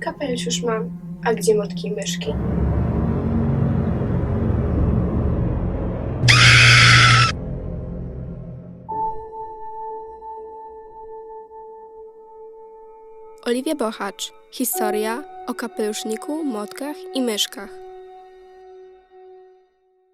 Kapelusz już mam. A gdzie motki i myszki? Oliwia Bochacz. Historia o kapeluszniku, motkach i myszkach.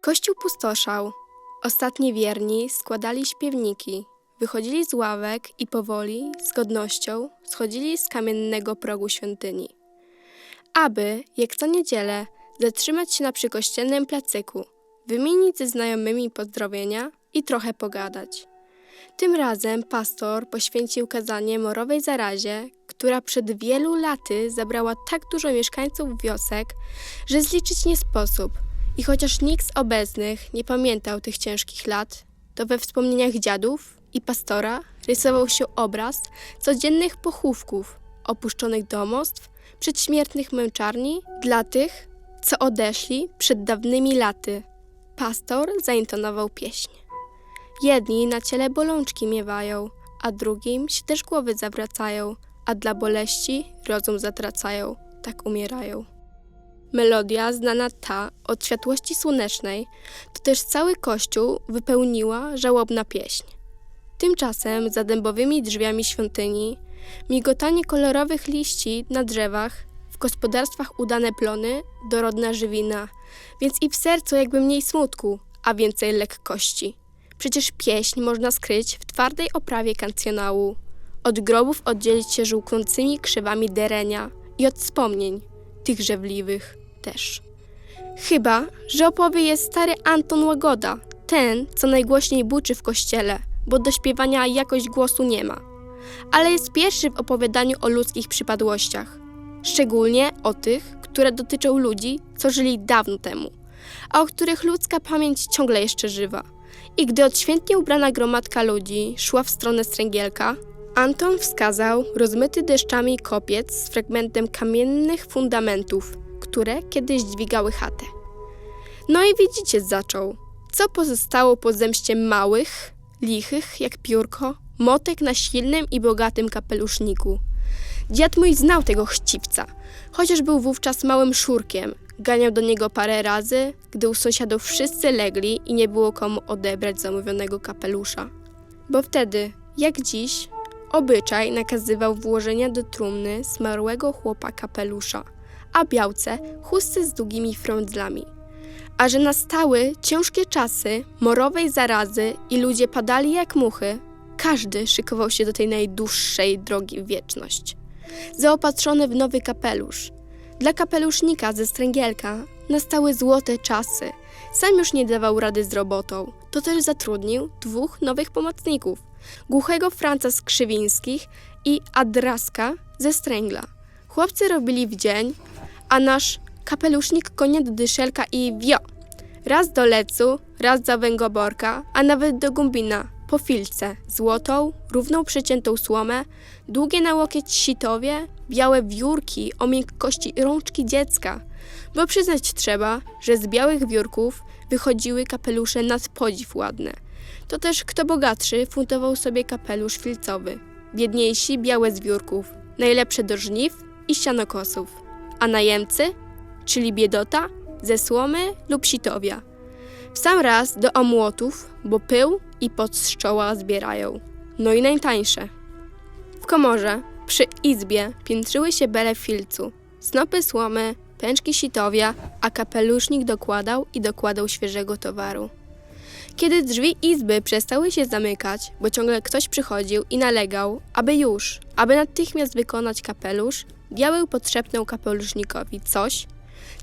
Kościół pustoszał. Ostatni wierni składali śpiewniki, wychodzili z ławek i powoli, z godnością, schodzili z kamiennego progu świątyni. Aby, jak co niedzielę, zatrzymać się na przykościelnym placyku, wymienić ze znajomymi pozdrowienia i trochę pogadać. Tym razem pastor poświęcił kazanie morowej zarazie, która przed wielu laty zabrała tak dużo mieszkańców wiosek, że zliczyć nie sposób. I chociaż nikt z obecnych nie pamiętał tych ciężkich lat, to we wspomnieniach dziadów i pastora rysował się obraz codziennych pochówków, opuszczonych domostw, przedśmiertnych męczarni dla tych, co odeszli przed dawnymi laty. Pastor zaintonował pieśń. Jedni na ciele bolączki miewają, a drugim się też głowy zawracają, a dla boleści rozum zatracają, tak umierają. Melodia znana ta od światłości słonecznej, to też cały kościół wypełniła żałobna pieśń. Tymczasem za dębowymi drzwiami świątyni, migotanie kolorowych liści na drzewach, w gospodarstwach udane plony, dorodna żywina, więc i w sercu jakby mniej smutku, a więcej lekkości. Przecież pieśń można skryć w twardej oprawie kancjonału. Od grobów oddzielić się żółknącymi krzewami derenia i od wspomnień, tych żewliwych też. Chyba, że opowie je stary Anton Łagoda, ten, co najgłośniej buczy w kościele, bo do śpiewania jakoś głosu nie ma. Ale jest pierwszy w opowiadaniu o ludzkich przypadłościach. Szczególnie o tych, które dotyczą ludzi, co żyli dawno temu, a o których ludzka pamięć ciągle jeszcze żywa. I gdy odświętnie ubrana gromadka ludzi szła w stronę Stręgielka, Anton wskazał rozmyty deszczami kopiec z fragmentem kamiennych fundamentów, które kiedyś dźwigały chatę. No i widzicie, zaczął. Co pozostało po zemście małych, lichych jak piórko, motek na silnym i bogatym kapeluszniku. Dziad mój znał tego chciwca, chociaż był wówczas małym szurkiem. Ganiał do niego parę razy, gdy u sąsiadów wszyscy legli i nie było komu odebrać zamówionego kapelusza. Bo wtedy, jak dziś, obyczaj nakazywał włożenia do trumny zmarłego chłopa kapelusza, a białce chusty z długimi frądzlami. A że nastały ciężkie czasy morowej zarazy i ludzie padali jak muchy, każdy szykował się do tej najdłuższej drogi w wieczność. Zaopatrzony w nowy kapelusz. Dla kapelusznika ze stręgielka nastały złote czasy. Sam już nie dawał rady z robotą. To też zatrudnił dwóch nowych pomocników. Głuchego Franca z Krzywińskich i Adraska ze Stręgla. Chłopcy robili w dzień, a nasz kapelusznik konia do dyszelka i wio. Raz do lecu, raz do węgoborka, a nawet do gumbina, po filce, złotą, równą przeciętą słomę, długie na łokieć sitowie, białe wiórki o miękkości rączki dziecka. Bo przyznać trzeba, że z białych wiórków wychodziły kapelusze nad podziw ładne. To też kto bogatszy funtował sobie kapelusz filcowy. Biedniejsi białe z wiórków, najlepsze do żniw i sianokosów. A najemcy, czyli biedota, ze słomy lub sitowia. W sam raz do omłotów, bo pył i pot z czoła zbierają. No i najtańsze. W komorze, przy izbie, piętrzyły się bele filcu, snopy słomy, pęczki sitowia, a kapelusznik dokładał i dokładał świeżego towaru. Kiedy drzwi izby przestały się zamykać, bo ciągle ktoś przychodził i nalegał, aby już, aby natychmiast wykonać kapelusz, diabeł podszepnął kapelusznikowi coś,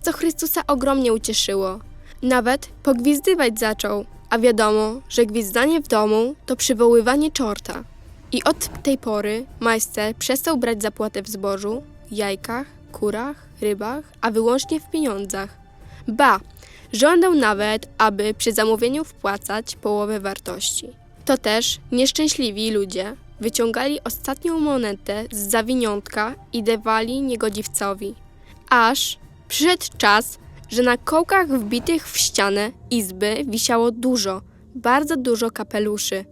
co Chrystusa ogromnie ucieszyło. Nawet pogwizdywać zaczął, a wiadomo, że gwizdanie w domu to przywoływanie czorta. I od tej pory majster przestał brać zapłatę w zbożu, jajkach, kurach, rybach, a wyłącznie w pieniądzach. Ba, żądał nawet, aby przy zamówieniu wpłacać połowę wartości. To też nieszczęśliwi ludzie wyciągali ostatnią monetę z zawiniątka i dawali niegodziwcowi. Aż przyszedł czas, że na kołkach wbitych w ścianę izby wisiało dużo, bardzo dużo kapeluszy.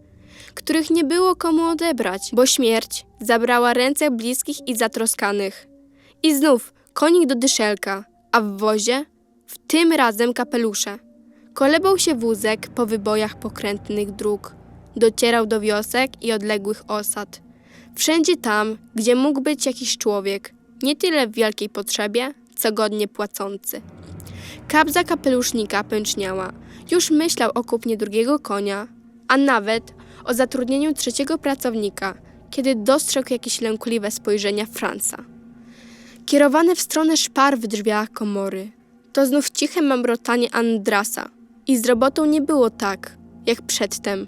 których nie było komu odebrać, bo śmierć zabrała ręce bliskich i zatroskanych. I znów konik do dyszelka, a w wozie w tym razem kapelusze. Kolebał się wózek po wybojach pokrętnych dróg. Docierał do wiosek i odległych osad. Wszędzie tam, gdzie mógł być jakiś człowiek, nie tyle w wielkiej potrzebie, co godnie płacący. Kabza kapelusznika pęczniała. Już myślał o kupnie drugiego konia, a nawet o zatrudnieniu trzeciego pracownika, kiedy dostrzegł jakieś lękliwe spojrzenia Franca. Kierowane w stronę szpar w drzwiach komory. To znów ciche mamrotanie Andrasa. I z robotą nie było tak, jak przedtem.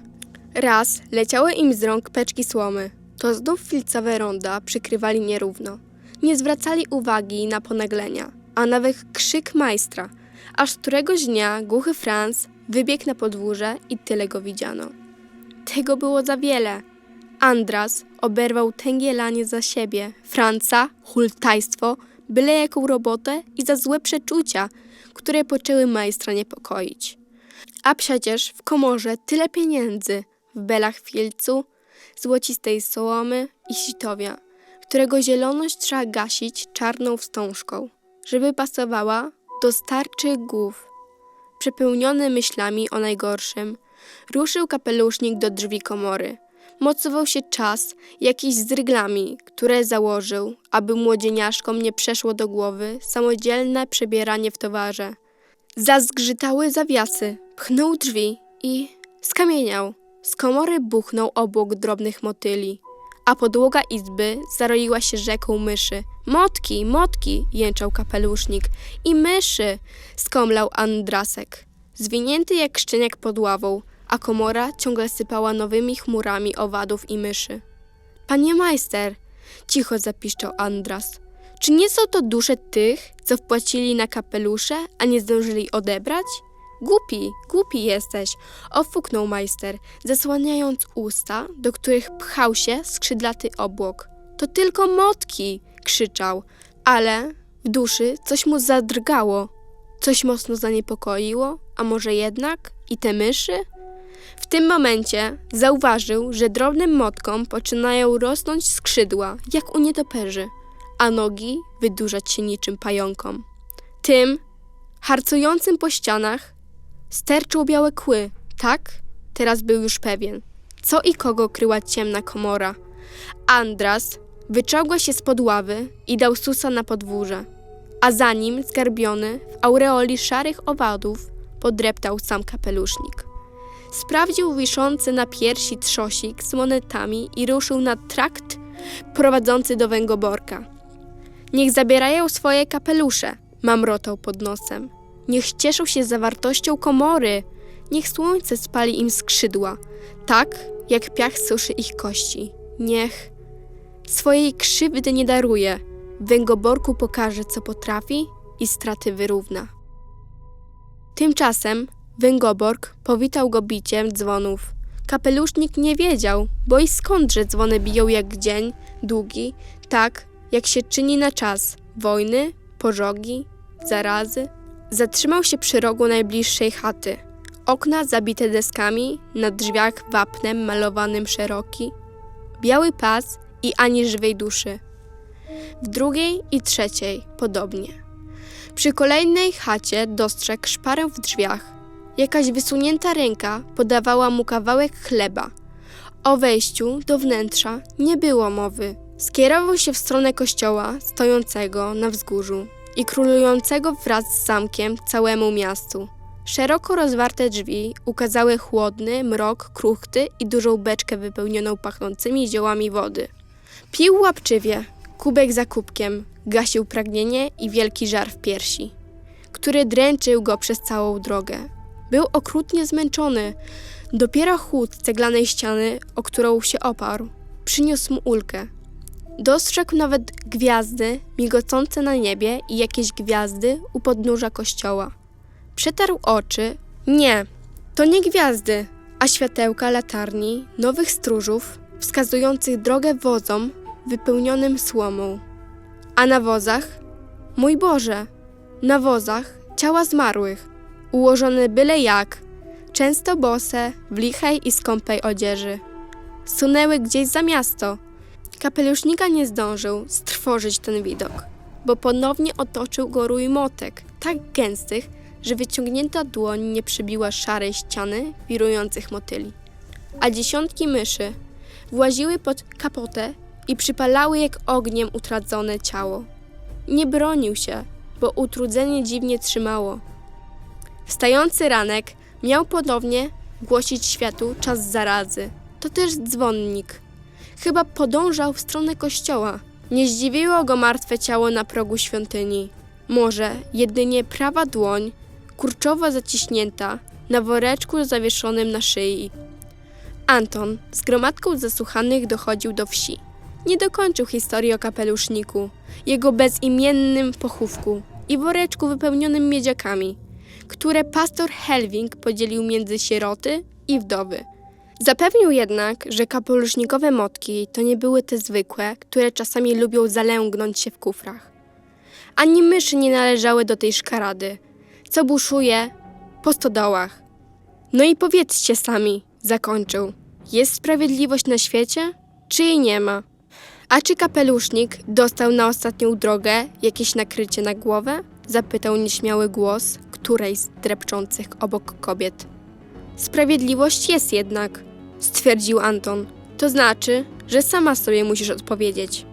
Raz leciały im z rąk peczki słomy. To znów filcowe ronda przykrywali nierówno. Nie zwracali uwagi na ponaglenia, a nawet krzyk majstra, aż któregoś dnia głuchy Franz wybiegł na podwórze i tyle go widziano. Tego było za wiele. Andras oberwał tęgie lanie za siebie, Franca, hultajstwo, byle jaką robotę i za złe przeczucia, które poczęły majstra niepokoić. A przecież w komorze tyle pieniędzy, w belach filcu, złocistej sołomy i sitowia, którego zieloność trzeba gasić czarną wstążką, żeby pasowała do starczych głów. Przepełniony myślami o najgorszym, ruszył kapelusznik do drzwi komory. Mocował się czas jakiś z ryglami, które założył, aby młodzieniaszkom nie przeszło do głowy samodzielne przebieranie w towarze. Zazgrzytały zawiasy, pchnął drzwi i skamieniał. Z komory buchnął obłok drobnych motyli, a podłoga izby zaroiła się rzeką myszy. Motki, motki, jęczał kapelusznik. I myszy, skomlał Andrasek. Zwinięty jak szczeniak pod ławą, a komora ciągle sypała nowymi chmurami owadów i myszy. Panie majster, cicho zapiszczał Andras. Czy nie są to dusze tych, co wpłacili na kapelusze, a nie zdążyli odebrać? Głupi, głupi jesteś, ofuknął majster, zasłaniając usta, do których pchał się skrzydlaty obłok. To tylko motki, krzyczał, ale w duszy coś mu zadrgało, coś mocno zaniepokoiło, a może jednak i te myszy? W tym momencie zauważył, że drobnym motkom poczynają rosnąć skrzydła, jak u nietoperzy, a nogi wydłużać się niczym pająkom. Tym, harcującym po ścianach, sterczą białe kły. Tak, teraz był już pewien. Co i kogo kryła ciemna komora. Andras wyczołgał się spod ławy i dał susa na podwórze, a za nim, zgarbiony w aureoli szarych owadów, podreptał sam kapelusznik. Sprawdził wiszący na piersi trzosik z monetami i ruszył na trakt prowadzący do węgoborka. Niech zabierają swoje kapelusze, mamrotał pod nosem. Niech cieszą się zawartością komory. Niech słońce spali im skrzydła, tak jak piach suszy ich kości. Niech swojej krzywdy nie daruje. Węgoborku pokaże, co potrafi i straty wyrówna. Tymczasem Węgoborg powitał go biciem dzwonów. Kapelusznik nie wiedział, bo i skądże dzwony biją jak dzień, długi, tak jak się czyni na czas wojny, pożogi, zarazy. Zatrzymał się przy rogu najbliższej chaty. Okna zabite deskami, na drzwiach wapnem malowanym szeroki. Biały pas i ani żywej duszy. W drugiej i trzeciej podobnie. Przy kolejnej chacie dostrzegł szparę w drzwiach. Jakaś wysunięta ręka podawała mu kawałek chleba. O wejściu do wnętrza nie było mowy. Skierował się w stronę kościoła stojącego na wzgórzu i królującego wraz z zamkiem całemu miastu. Szeroko rozwarte drzwi ukazały chłodny mrok, kruchty i dużą beczkę wypełnioną pachnącymi ziołami wody. Pił łapczywie, kubek za kubkiem, gasił pragnienie i wielki żar w piersi, który dręczył go przez całą drogę. Był okrutnie zmęczony. Dopiero chłód ceglanej ściany, o którą się oparł, przyniósł mu ulgę. Dostrzegł nawet gwiazdy migocące na niebie i jakieś gwiazdy u podnóża kościoła. Przetarł oczy. Nie, to nie gwiazdy, a światełka latarni nowych stróżów wskazujących drogę wozom wypełnionym słomą. A na wozach? Mój Boże, na wozach ciała zmarłych, ułożone byle jak, często bose, w lichej i skąpej odzieży. sunęły gdzieś za miasto. Kapelusznika nie zdążył strwożyć ten widok, bo ponownie otoczył go rój motek, tak gęstych, że wyciągnięta dłoń nie przybiła szarej ściany wirujących motyli. A dziesiątki myszy właziły pod kapotę i przypalały jak ogniem utracone ciało. Nie bronił się, bo utrudzenie dziwnie trzymało. Wstający ranek miał ponownie głosić światu czas zarazy. To też dzwonnik. Chyba podążał w stronę kościoła. Nie zdziwiło go martwe ciało na progu świątyni. Może jedynie prawa dłoń, kurczowo zaciśnięta, na woreczku zawieszonym na szyi. Anton z gromadką zasłuchanych dochodził do wsi. Nie dokończył historii o kapeluszniku, jego bezimiennym pochówku i woreczku wypełnionym miedziakami, które pastor Helwing podzielił między sieroty i wdowy. Zapewnił jednak, że kapelusznikowe motki to nie były te zwykłe, które czasami lubią zalęgnąć się w kufrach. Ani myszy nie należały do tej szkarady, co buszuje po stodołach. No i powiedzcie sami, zakończył. Jest sprawiedliwość na świecie, czy jej nie ma? A czy kapelusznik dostał na ostatnią drogę jakieś nakrycie na głowę? Zapytał nieśmiały głos którejś z drepczących obok kobiet. Sprawiedliwość jest jednak, stwierdził Anton. To znaczy, że sama sobie musisz odpowiedzieć.